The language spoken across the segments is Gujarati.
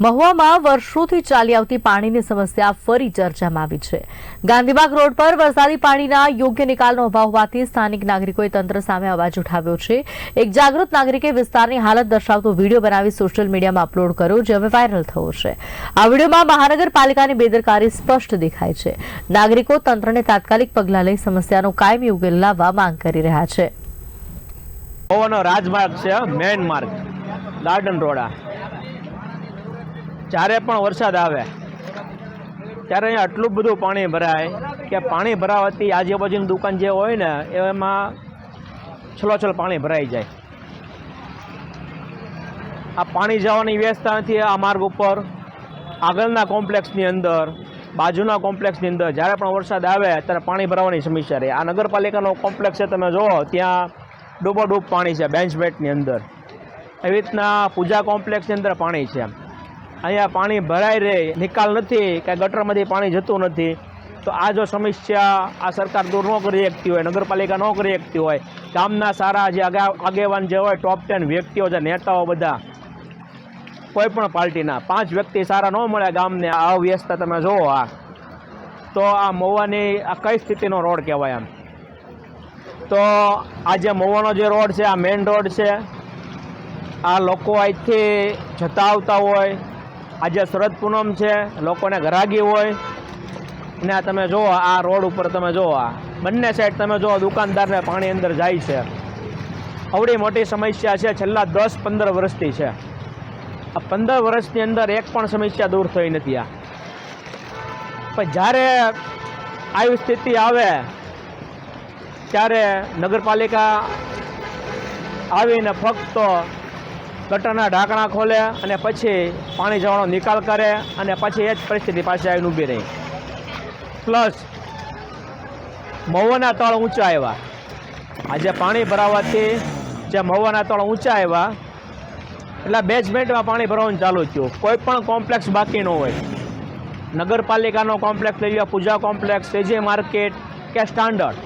મહુવામાં વર્ષોથી ચાલી આવતી પાણીની સમસ્યા ફરી ચર્ચામાં આવી છે. ગાંધીબાગ રોડ પર વરસાદી પાણીના યોગ્ય નિકાલનો અભાવ હોવાથી સ્થાનિક નાગરિકોએ તંત્ર સામે અવાજ ઉઠાવ્યો છે. એક જાગૃત નાગરિકે વિસ્તારની હાલત દર્શાવતો વીડિયો બનાવી સોશિયલ મીડિયામાં અપલોડ કર્યો, જે હવે વાયરલ થયો છે. આ વિડીયોમાં મહાનગરપાલિકાની બેદરકારી સ્પષ્ટ દેખાય છે. નાગરિકો તંત્રને તાત્કાલિક પગલાં લઈ સમસ્યાનો કાયમી ઉકેલ લાવવા માંગ કરી રહ્યા છે. રાજમાર્ગ છે મેઇન માર્ગ ગાર્ડન રોડા જ્યારે પણ વરસાદ આવે, ત્યારે અહીંયા આટલું બધું પાણી ભરાય કે પાણી ભરાવાથી આજુબાજુની દુકાન જે હોય ને, એમાં છલોછલ પાણી ભરાઈ જાય. આ પાણી જવાની વ્યવસ્થા નથી, આ માર્ગ ઉપર, આગળના કોમ્પ્લેક્સની અંદર, બાજુના કોમ્પ્લેક્સની અંદર જ્યારે પણ વરસાદ આવે, ત્યારે પાણી ભરાવાની સમસ્યા રહે. આ નગરપાલિકાનો કોમ્પ્લેક્સ છે, તમે જુઓ, ત્યાં ડૂબોડૂબ પાણી છે બેન્ચમેટની અંદર. એવી રીતના પૂજા કોમ્પ્લેક્સની અંદર પાણી છે. અહીંયા પાણી ભરાઈ રહે, નિકાલ નથી કે ગટરમાંથી પાણી જતું નથી. તો આ જો સમસ્યા આ સરકાર દૂર ન કરી શકતી હોય, નગરપાલિકા ન કરી શકતી હોય, ગામના સારા જે આગા- આગેવાન જે હોય ટોપ ટેન વ્યક્તિઓ જે નેતાઓ બધા, કોઈ પણ પાર્ટીના, પાંચ વ્યક્તિ સારા ન મળે ગામને, આ વ્યસ્તતા તમે જુઓ આ. તો આ મહુવાની આ કઈ સ્થિતિનો રોડ કહેવાય આમ? તો આ જે મહુવાનો જે રોડ છે, આ મેઇન રોડ છે, આ લોકો અહીંથી જતા આવતા હોય આજે શરદ પૂનમ છે, લોકોને ઘરાગી હોય. ને તમે જુઓ આ રોડ ઉપર તમે જુઓ આ બંને સાઈડ તમે જુઓ દુકાનદારને પાણી અંદર જાય છે. આવડી મોટી સમસ્યા છે, છેલ્લા દસ પંદર વર્ષથી છે. આ પંદર વર્ષની અંદર એક પણ સમસ્યા દૂર થઈ નથી આ. પણ જ્યારે આવી સ્થિતિ આવે, ત્યારે નગરપાલિકા આવીને ફક્ત ગટરના ઢાંકણા ખોલે અને પછી પાણી જવાનો નિકાલ કરે અને પછી એ જ પરિસ્થિતિ પાસે આવીને ઊભી રહી. પ્લસ મહુવાના તળ ઊંચા આવ્યા. આજે પાણી ભરાવાથી જે મહુવાના તળ ઊંચા આવ્યા, એટલે બેઝમેન્ટમાં પાણી ભરવાનું ચાલુ થયું. કોઈ પણ કોમ્પ્લેક્સ બાકી ન હોય. નગરપાલિકાનો કોમ્પ્લેક્સ લઈ લો પૂજા કોમ્પ્લેક્સ એજે માર્કેટ કે સ્ટાન્ડર્ડ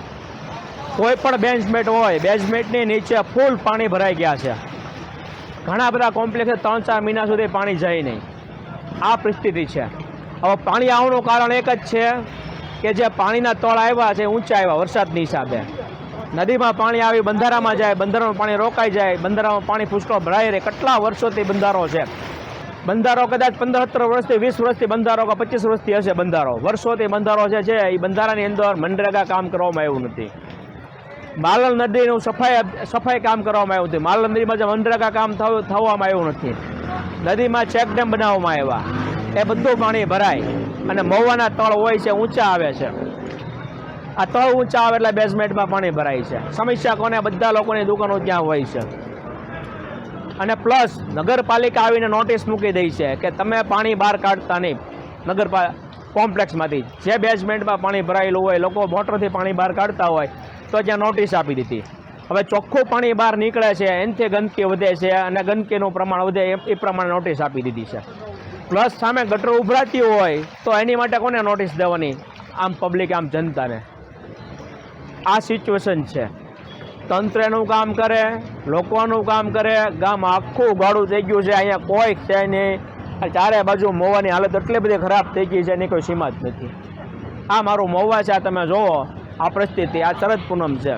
કોઈ પણ બેઝમેન્ટ હોય બેઝમેન્ટની નીચે ફૂલ પાણી ભરાઈ ગયા છે. ઘણા બધા કોમ્પ્લેક્સ ત્રણ ચાર મહિના સુધી પાણી જાય નહીં. આ પરિસ્થિતિ છે. હવે પાણી આવવાનું કારણ એક જ છે કે જે પાણીના તળ આવ્યા છે, ઊંચા આવ્યા, વરસાદની હિસાબે. નદીમાં પાણી આવી, બંધારામાં જાય, બંધારાનું પાણી રોકાઈ જાય, બંધારામાં પાણી પુષ્કળ ભરાઈ રહે. કેટલા વર્ષોથી બંધારો છે? બંધારો કદાચ પંદર સત્તર વર્ષથી, વીસ વર્ષથી બંધારો કે પચીસ વર્ષથી હશે બંધારો. વર્ષોથી બંધારો છે એ બંધારાની અંદર મનરેગા કામ કરવામાં આવ્યું નથી. માલણ નદીનું સફાઈ સફાઈ કામ કરવામાં આવ્યું હતું. માલલ નદીમાં જે મનરેગા કામ થવું, થવામાં આવ્યું નથી. નદીમાં ચેક ડેમ બનાવવામાં આવ્યા. એ બધું પાણી ભરાય. અને મહુવાના તળ હોય છે, ઊંચા આવે છે. આ તળ ઊંચા આવે એટલે બેઝમેન્ટમાં પાણી ભરાય છે. સમસ્યા કોને? બધા લોકોની દુકાનો ત્યાં હોય છે. અને પ્લસ નગરપાલિકા આવીને નોટિસ મૂકી દઈ છે કે તમે પાણી બહાર કાઢતા નહીં. નગરપા કોમ્પ્લેક્સમાંથી જે બેઝમેન્ટમાં પાણી ભરાયેલું હોય, લોકો મોટરથી પાણી બહાર કાઢતા હોય તો ત્યાં નોટિસ આપી દીધી. હવે ચોખ્ખું પાણી બહાર નીકળે છે, એનાથી ગંદકી વધે છે અને ગંદકીનું પ્રમાણ વધે એ- પ્રમાણે નોટિસ આપી દીધી છે. પ્લસ સામે ગટરો ઉભરાતી હોય તો એની માટે કોને નોટિસ દેવાની? આમ પબ્લિક આમ જનતાને. આ સિચ્યુએશન છે. તંત્રનું કામ કરે, લોકોનું કામ કરે, ગામ આખું ગાડું થઈ ગયું છે. અહીંયા કોઈ છે નહીં. ચારે બાજુ મોવાની હાલત એટલી બધી ખરાબ થઈ ગઈ છે, એની કોઈ સીમા જ નથી. આ મારું મોવા છે, આ તમે જુઓ. આ પરિસ્થિતિ આ શરદ પૂનમ છે.